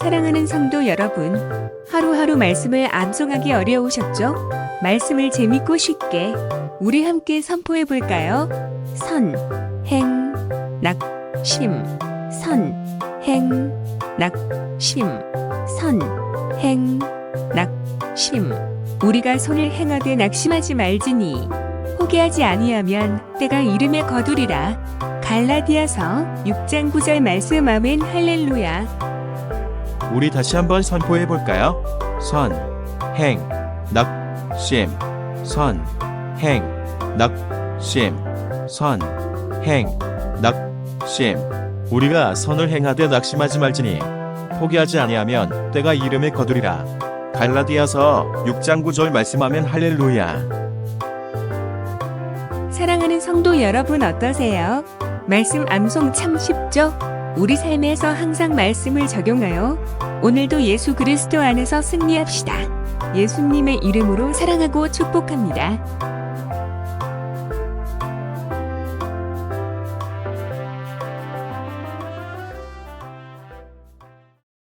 사랑하는 성도 여러분, 하루하루 말씀을 암송하기 어려우셨죠? 말씀을 재밌고 쉽게 우리 함께 선포해 볼까요? 선, 행, 낙, 심, 선, 행, 낙, 심, 선, 행, 낙, 심. 우리가 손을 행하되 낙심하지 말지니 포기하지 아니하면 때가 이름에 거두리라. 갈라디아서 6장 9절 말씀 아멘 할렐루야. 우리 다시 한번 선포해 볼까요? 선, 행, 낙, 심, 선, 행, 낙, 심, 선, 행, 낙, 심. 우리가 선을 행하되 낙심하지 말지니 포기하지 아니하면 때가 이름에 거두리라. 갈라디아서 6장 9절 말씀하면 할렐루야. 사랑하는 성도 여러분 어떠세요? 말씀 암송 참 쉽죠? 우리 삶에서 항상 말씀을 적용하여 오늘도 예수 그리스도 안에서 승리합시다. 예수님의 이름으로 사랑하고 축복합니다.